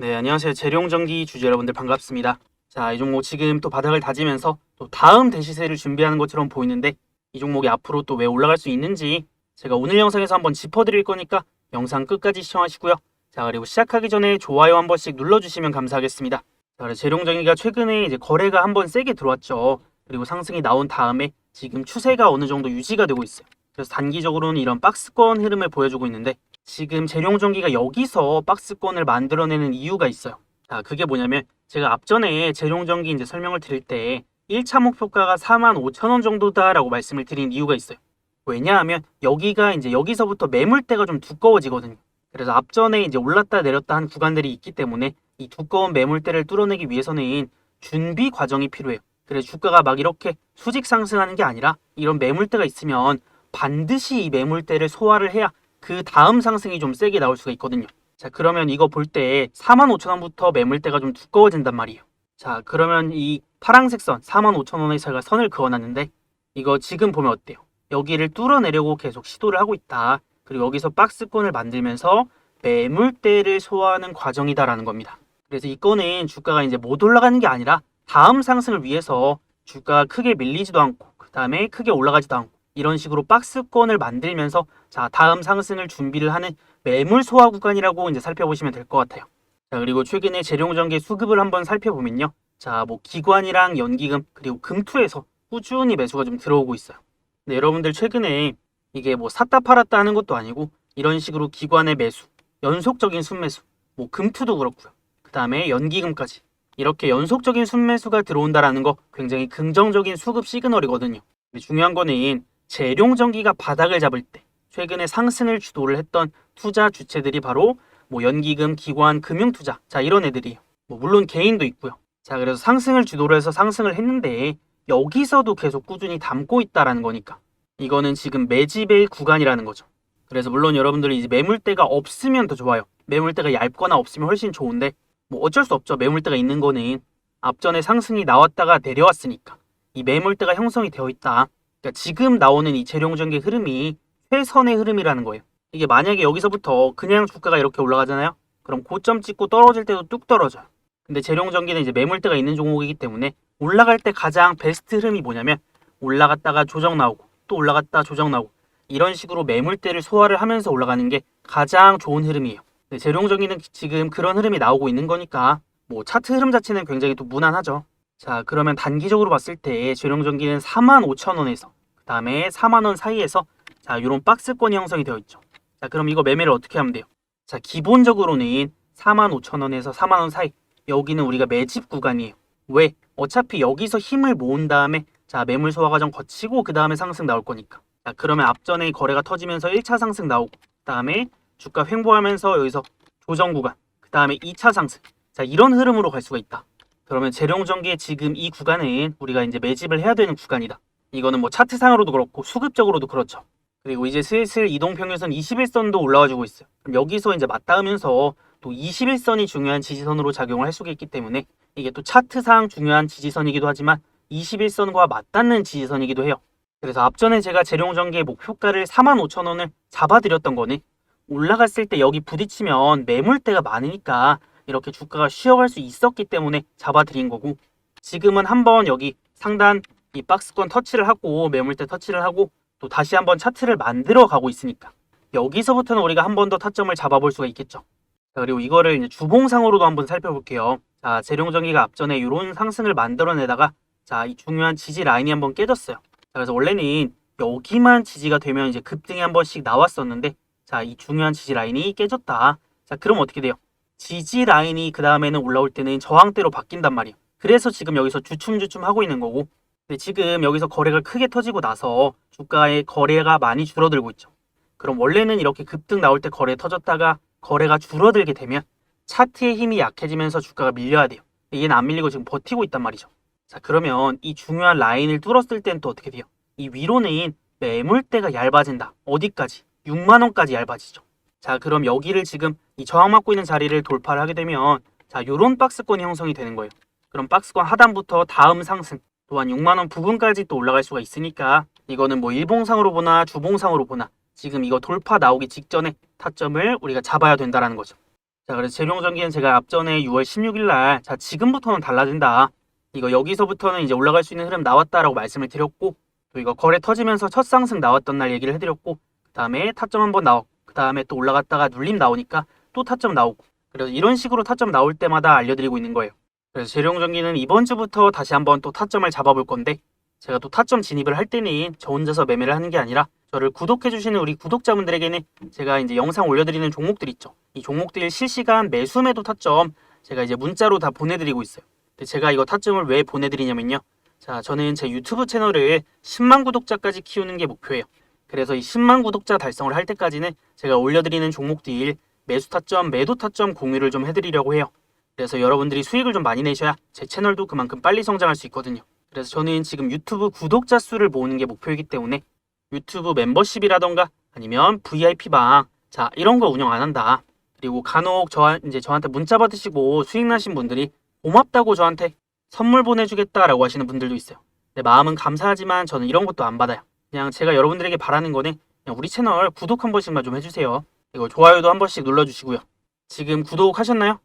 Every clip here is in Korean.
네, 안녕하세요. 재룡전기 주주 여러분들 반갑습니다. 자, 이 종목 지금 또 바닥을 다지면서 또 다음 대시세를 준비하는 것처럼 보이는데 이 종목이 앞으로 또 왜 올라갈 수 있는지 제가 오늘 영상에서 한번 짚어드릴 거니까 영상 끝까지 시청하시고요. 자, 그리고 시작하기 전에 좋아요 한 번씩 눌러주시면 감사하겠습니다. 자, 재룡전기가 최근에 이제 거래가 한번 세게 들어왔죠. 그리고 상승이 나온 다음에 지금 추세가 어느 정도 유지가 되고 있어요. 그래서 단기적으로는 이런 박스권 흐름을 보여주고 있는데 지금 재룡전기가 여기서 박스권을 만들어내는 이유가 있어요. 자, 그게 뭐냐면 제가 앞전에 재룡전기 이제 설명을 드릴 때 1차 목표가가 4만 5천 원 정도다라고 말씀을 드린 이유가 있어요. 왜냐하면 여기가 이제 여기서부터 매물대가 좀 두꺼워지거든요. 그래서 앞전에 이제 올랐다 내렸다 한 구간들이 있기 때문에 이 두꺼운 매물대를 뚫어내기 위해서는 준비 과정이 필요해요. 그래서 주가가 막 이렇게 수직 상승하는 게 아니라 이런 매물대가 있으면 반드시 이 매물대를 소화를 해야 그 다음 상승이 좀 세게 나올 수가 있거든요. 자, 그러면 이거 볼 때 45,000원부터 매물대가 좀 두꺼워진단 말이에요. 자, 그러면 이 파랑색 선 45,000원에 제가 선을 그어놨는데 이거 지금 보면 어때요? 여기를 뚫어내려고 계속 시도를 하고 있다. 그리고 여기서 박스권을 만들면서 매물대를 소화하는 과정이다라는 겁니다. 그래서 이거는 주가가 이제 못 올라가는 게 아니라 다음 상승을 위해서 주가가 크게 밀리지도 않고 그 다음에 크게 올라가지도 않고 이런 식으로 박스권을 만들면서 자 다음 상승을 준비를 하는 매물 소화 구간이라고 이제 살펴보시면 될 것 같아요. 자 그리고 최근에 재룡전기 수급을 한번 살펴보면요. 자 뭐 기관이랑 연기금 그리고 금투에서 꾸준히 매수가 좀 들어오고 있어요. 근데 여러분들 최근에 이게 뭐 샀다 팔았다 하는 것도 아니고 이런 식으로 기관의 매수, 연속적인 순매수, 뭐 금투도 그렇고요. 그 다음에 연기금까지 이렇게 연속적인 순매수가 들어온다라는 거 굉장히 긍정적인 수급 시그널이거든요. 중요한 거는 재룡전기가 바닥을 잡을 때 최근에 상승을 주도를 했던 투자 주체들이 바로 뭐 연기금, 기관, 금융투자 자 이런 애들이에요. 뭐 물론 개인도 있고요. 자 그래서 상승을 주도를 해서 상승을 했는데 여기서도 계속 꾸준히 담고 있다라는 거니까 이거는 지금 매집의 구간이라는 거죠. 그래서 물론 여러분들이 이제 매물대가 없으면 더 좋아요. 매물대가 얇거나 없으면 훨씬 좋은데 뭐 어쩔 수 없죠. 매물대가 있는 거는 앞전에 상승이 나왔다가 내려왔으니까 이 매물대가 형성이 되어 있다. 그러니까 지금 나오는 이 재룡전기 흐름이 최선의 흐름이라는 거예요. 이게 만약에 여기서부터 그냥 주가가 이렇게 올라가잖아요. 그럼 고점 찍고 떨어질 때도 뚝 떨어져요. 근데 재룡전기는 이제 매물대가 있는 종목이기 때문에 올라갈 때 가장 베스트 흐름이 뭐냐면 올라갔다가 조정 나오고 또 올라갔다 조정 나오고 이런 식으로 매물대를 소화를 하면서 올라가는 게 가장 좋은 흐름이에요. 네, 재룡전기는 지금 그런 흐름이 나오고 있는 거니까 뭐 차트 흐름 자체는 굉장히 또 무난하죠. 자 그러면 단기적으로 봤을 때 재룡전기는 45,000원에서 그 다음에 4만 원 사이에서 자 이런 박스권이 형성이 되어 있죠. 자 그럼 이거 매매를 어떻게 하면 돼요? 자 기본적으로는 45,000원에서 4만원 사이 여기는 우리가 매집 구간이에요. 왜? 어차피 여기서 힘을 모은 다음에 자 매물 소화 과정 거치고 그 다음에 상승 나올 거니까. 자 그러면 앞전에 거래가 터지면서 1차 상승 나오고 그 다음에 주가 횡보하면서 여기서 조정 구간 그 다음에 2차 상승 자 이런 흐름으로 갈 수가 있다. 그러면 재룡전기의 지금 이 구간은 우리가 이제 매집을 해야 되는 구간이다. 이거는 뭐 차트상으로도 그렇고 수급적으로도 그렇죠. 그리고 이제 슬슬 이동평균선 21선도 올라와주고 있어요. 그럼 여기서 이제 맞닿으면서 또 21선이 중요한 지지선으로 작용을 할 수가 있기 때문에 이게 또 차트상 중요한 지지선이기도 하지만 21선과 맞닿는 지지선이기도 해요. 그래서 앞전에 제가 재룡전기의 목표가를 45,000원을 잡아드렸던 거는 올라갔을 때 여기 부딪히면 매물대가 많으니까 이렇게 주가가 쉬어갈 수 있었기 때문에 잡아드린 거고 지금은 한번 여기 상단 이 박스권 터치를 하고 매물대 터치를 하고 또 다시 한번 차트를 만들어 가고 있으니까 여기서부터는 우리가 한 번 더 타점을 잡아볼 수가 있겠죠. 자, 그리고 이거를 주봉상으로도 한번 살펴볼게요. 자, 재룡전기가 앞전에 이런 상승을 만들어내다가 자, 이 중요한 지지 라인이 한번 깨졌어요. 자, 그래서 원래는 여기만 지지가 되면 이제 급등이 한 번씩 나왔었는데 자, 이 중요한 지지 라인이 깨졌다. 자, 그럼 어떻게 돼요? 지지 라인이 그 다음에는 올라올 때는 저항대로 바뀐단 말이에요. 그래서 지금 여기서 주춤주춤 하고 있는 거고 지금 여기서 거래가 크게 터지고 나서 주가의 거래가 많이 줄어들고 있죠. 그럼 원래는 이렇게 급등 나올 때 거래 터졌다가 거래가 줄어들게 되면 차트의 힘이 약해지면서 주가가 밀려야 돼요. 얘는 안 밀리고 지금 버티고 있단 말이죠. 자 그러면 이 중요한 라인을 뚫었을 때는 또 어떻게 돼요? 이 위로는 매물대가 얇아진다. 어디까지? 6만 원까지 얇아지죠. 자 그럼 여기를 지금 이 저항 맞고 있는 자리를 돌파를 하게 되면 자 요런 박스권이 형성이 되는 거예요. 그럼 박스권 하단부터 다음 상승 또한 6만 원 부근까지 또 올라갈 수가 있으니까 이거는 뭐 일봉상으로 보나 주봉상으로 보나 지금 이거 돌파 나오기 직전에 타점을 우리가 잡아야 된다라는 거죠. 자, 그래서 재룡전기는 제가 앞전에 6월 16일 날, 자, 지금부터는 달라진다. 이거 여기서부터는 이제 올라갈 수 있는 흐름 나왔다라고 말씀을 드렸고, 또 이거 거래 터지면서 첫 상승 나왔던 날 얘기를 해드렸고, 그 다음에 타점 한번 나오고, 그 다음에 또 올라갔다가 눌림 나오니까 또 타점 나오고, 그래서 이런 식으로 타점 나올 때마다 알려드리고 있는 거예요. 그래서 재룡전기는 이번 주부터 다시 한번 또 타점을 잡아볼 건데, 제가 또 타점 진입을 할 때는 저 혼자서 매매를 하는 게 아니라 저를 구독해주시는 우리 구독자분들에게는 제가 이제 영상 올려드리는 종목들 있죠. 이 종목들 실시간 매수 매도 타점 제가 이제 문자로 다 보내드리고 있어요. 근데 제가 이거 타점을 왜 보내드리냐면요. 자, 저는 제 유튜브 채널을 10만 구독자까지 키우는 게 목표예요. 그래서 이 10만 구독자 달성을 할 때까지는 제가 올려드리는 종목들 매수 타점, 매도 타점 공유를 좀 해드리려고 해요. 그래서 여러분들이 수익을 좀 많이 내셔야 제 채널도 그만큼 빨리 성장할 수 있거든요. 그래서 저는 지금 유튜브 구독자 수를 모으는 게 목표이기 때문에 유튜브 멤버십이라던가 아니면 VIP방 자 이런 거 운영 안 한다. 그리고 간혹 저 이제 저한테 문자 받으시고 수익 나신 분들이 고맙다고 저한테 선물 보내주겠다라고 하시는 분들도 있어요. 내 마음은 감사하지만 저는 이런 것도 안 받아요. 그냥 제가 여러분들에게 바라는 거는 그냥 우리 채널 구독 한 번씩만 좀 해주세요. 이거 좋아요도 한 번씩 눌러주시고요. 지금 구독하셨나요?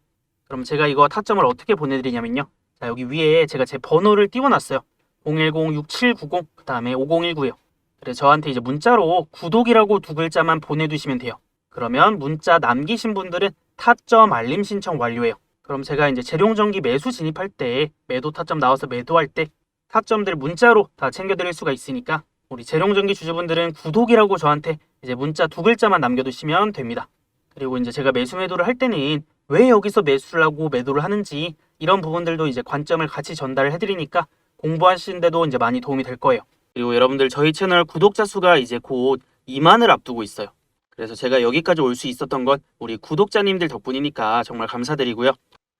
그럼 제가 이거 타점을 어떻게 보내드리냐면요. 자 여기 위에 제가 제 번호를 띄워놨어요. 010-6790 그 다음에 5019요. 그래서 저한테 이제 문자로 구독이라고 두 글자만 보내두시면 돼요. 그러면 문자 남기신 분들은 타점 알림 신청 완료해요. 그럼 제가 이제 재룡전기 매수 진입할 때 매도 타점 나와서 매도할 때 타점들 문자로 다 챙겨드릴 수가 있으니까 우리 재룡전기 주주분들은 구독이라고 저한테 이제 문자 두 글자만 남겨두시면 됩니다. 그리고 이제 제가 매수 매도를 할 때는 왜 여기서 매수를 하고 매도를 하는지 이런 부분들도 이제 관점을 같이 전달을 해드리니까 공부하시는데도 이제 많이 도움이 될 거예요. 그리고 여러분들 저희 채널 구독자 수가 이제 곧 2만을 앞두고 있어요. 그래서 제가 여기까지 올 수 있었던 건 우리 구독자님들 덕분이니까 정말 감사드리고요.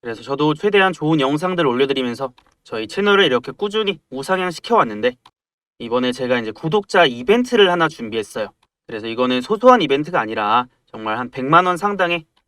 그래서 저도 최대한 좋은 영상들 올려드리면서 저희 채널을 이렇게 꾸준히 우상향 시켜왔는데 이번에 제가 이제 구독자 이벤트를 하나 준비했어요. 그래서 이거는 소소한 이벤트가 아니라 정말 한 100만 원 상당의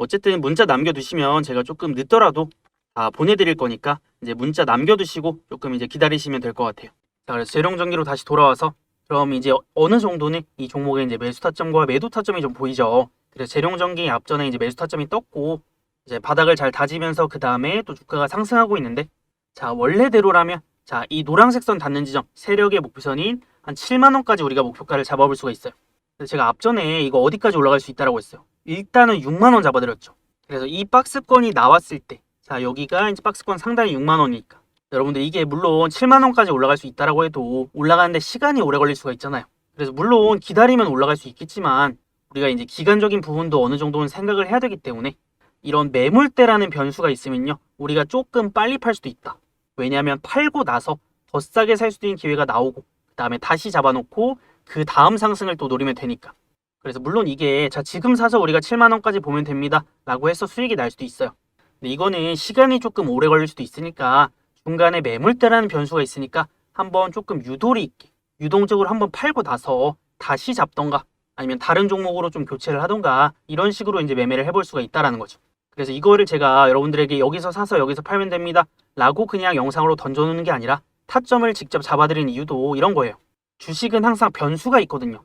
어쨌든 문자 남겨두시면 제가 조금 늦더라도 다 보내드릴 거니까 이제 문자 남겨두시고 조금 이제 기다리시면 될 것 같아요. 자, 그래서 재룡전기로 다시 돌아와서 그럼 이제 어느 정도는 이 종목의 이제 매수 타점과 매도 타점이 좀 보이죠. 그래서 재룡전기 앞전에 이제 매수 타점이 떴고 이제 바닥을 잘 다지면서 그 다음에 또 주가가 상승하고 있는데 자 원래대로라면 자 이 노란색 선 닿는 지점 세력의 목표선인 한 7만 원까지 우리가 목표가를 잡아볼 수가 있어요. 제가 앞전에 이거 어디까지 올라갈 수 있다라고 했어요. 일단은 6만 원 잡아드렸죠. 그래서 이 박스권이 나왔을 때 자 여기가 이제 박스권 상당히 6만 원이니까 여러분들 이게 물론 7만 원까지 올라갈 수 있다라고 해도 올라가는데 시간이 오래 걸릴 수가 있잖아요. 그래서 물론 기다리면 올라갈 수 있겠지만 우리가 이제 기간적인 부분도 어느 정도는 생각을 해야 되기 때문에 이런 매물대라는 변수가 있으면요 우리가 조금 빨리 팔 수도 있다. 왜냐하면 팔고 나서 더 싸게 살 수도 있는 기회가 나오고 그 다음에 다시 잡아놓고 그 다음 상승을 또 노리면 되니까. 그래서 물론 이게 자 지금 사서 우리가 7만 원까지 보면 됩니다 라고 해서 수익이 날 수도 있어요. 근데 이거는 시간이 조금 오래 걸릴 수도 있으니까 중간에 매물대라는 변수가 있으니까 한번 조금 유도리 있게 유동적으로 한번 팔고 나서 다시 잡던가 아니면 다른 종목으로 좀 교체를 하던가 이런 식으로 이제 매매를 해볼 수가 있다라는 거죠. 그래서 이거를 제가 여러분들에게 여기서 사서 여기서 팔면 됩니다 라고 그냥 영상으로 던져놓는 게 아니라 타점을 직접 잡아드리는 이유도 이런 거예요. 주식은 항상 변수가 있거든요.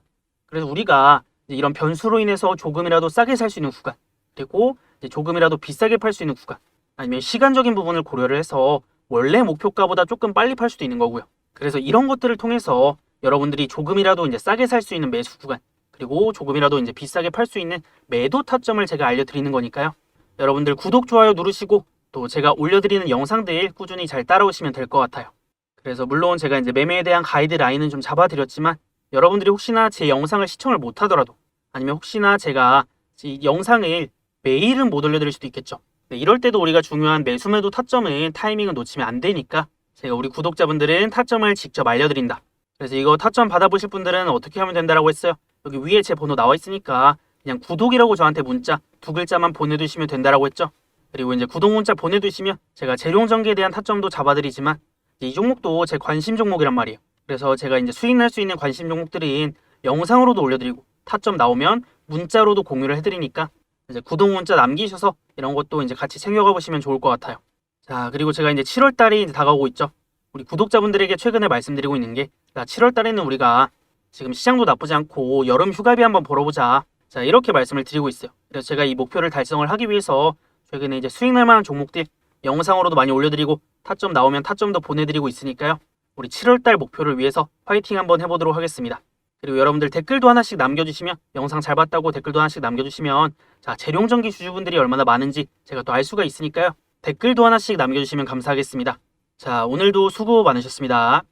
그래서 우리가 이런 변수로 인해서 조금이라도 싸게 살 수 있는 구간 그리고 조금이라도 비싸게 팔 수 있는 구간 아니면 시간적인 부분을 고려를 해서 원래 목표가보다 조금 빨리 팔 수도 있는 거고요. 그래서 이런 것들을 통해서 여러분들이 조금이라도 이제 싸게 살 수 있는 매수 구간 그리고 조금이라도 이제 비싸게 팔 수 있는 매도 타점을 제가 알려드리는 거니까요. 여러분들 구독, 좋아요 누르시고 또 제가 올려드리는 영상들 꾸준히 잘 따라오시면 될 것 같아요. 그래서 물론 제가 이제 매매에 대한 가이드라인은 좀 잡아드렸지만 여러분들이 혹시나 제 영상을 시청을 못 하더라도 아니면 혹시나 제가 이 영상을 매일은 못 올려드릴 수도 있겠죠. 네, 이럴 때도 우리가 중요한 매수 매도 타점은 타이밍을 놓치면 안 되니까 제가 우리 구독자분들은 타점을 직접 알려드린다. 그래서 이거 타점 받아보실 분들은 어떻게 하면 된다라고 했어요. 여기 위에 제 번호 나와 있으니까 그냥 구독이라고 저한테 문자 두 글자만 보내두시면 된다라고 했죠. 그리고 이제 구독 문자 보내두시면 제가 재룡 전기에 대한 타점도 잡아드리지만 이 종목도 제 관심 종목이란 말이에요. 그래서 제가 이제 수익 날 수 있는 관심 종목들은 영상으로도 올려드리고 타점 나오면 문자로도 공유를 해드리니까 이제 구독 문자 남기셔서 이런 것도 이제 같이 챙겨가 보시면 좋을 것 같아요. 자 그리고 제가 이제 7월 달이 이제 다가오고 있죠. 우리 구독자분들에게 최근에 말씀드리고 있는 게 자, 7월 달에는 우리가 지금 시장도 나쁘지 않고 여름 휴가비 한번 벌어보자. 자 이렇게 말씀을 드리고 있어요. 그래서 제가 이 목표를 달성을 하기 위해서 최근에 이제 수익 날 만한 종목들 영상으로도 많이 올려드리고 타점 나오면 타점도 보내드리고 있으니까요. 우리 7월달 목표를 위해서 화이팅 한번 해보도록 하겠습니다. 그리고 여러분들 댓글도 하나씩 남겨주시면 영상 잘 봤다고 댓글도 하나씩 남겨주시면 자 재룡전기 주주분들이 얼마나 많은지 제가 또 알 수가 있으니까요. 댓글도 하나씩 남겨주시면 감사하겠습니다. 자 오늘도 수고 많으셨습니다.